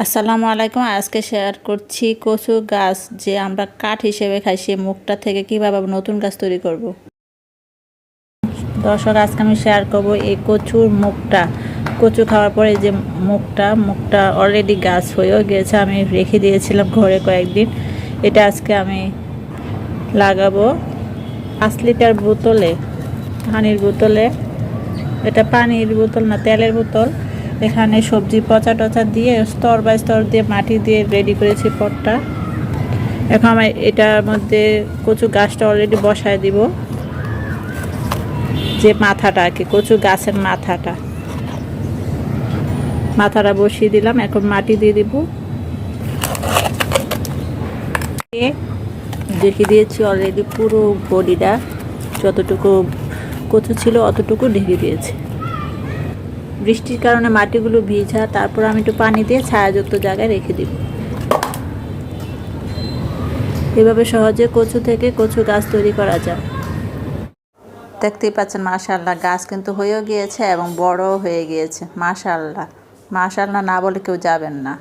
আসসালামু আলাইকুম। আজকে শেয়ার করছি কচু গাছ যে আমরা কাঠ হিসেবে খাই সে মুখটা থেকে কীভাবে নতুন গাছ তৈরি করব। দর্শক, আজকে আমি শেয়ার করব এই কচুর মুখটা। কচু খাওয়ার পরে যে মুখটা মুখটা অলরেডি গাছ হয়েও গিয়েছে আমি রেখে দিয়েছিলাম ঘরে কয়েকদিন। এটা আজকে আমি লাগাবো পাঁচ লিটার বোতলে, পানির বোতলে। এটা পানির বোতল না, তেলের বোতল। এখানে সবজি পচা টচা দিয়ে স্তর বাই স্তর দিয়ে মাটি দিয়ে রেডি করেছি পটটা। এখন আমি এটার মধ্যে কচু গাছটা অলরেডি বসায় দিব। যে মাথাটা আর কি, কচু গাছের মাথাটা। মাথাটা বসিয়ে দিলাম, এখন মাটি দিয়ে দিব। ঢেকে দিয়েছি অলরেডি পুরো বডিটা। যতটুকু কচু ছিল অতটুকু ঢেকে দিয়েছি। বৃষ্টির কারণে মাটিগুলো ভিজা, তারপর আমি একটু পানি দিয়ে ছায়াযুক্ত জায়গায় রেখে দিব। এভাবে সহজে কচু থেকে কচু গাছ তৈরি করা যায়। দেখতেই পাচ্ছেন মাশাল্লাহ গাছ কিন্তু হয়েও গিয়েছে এবং বড়ও হয়ে গিয়েছে। মাশাল্লাহ মাশাল্লাহ না বলে কেউ যাবেন না।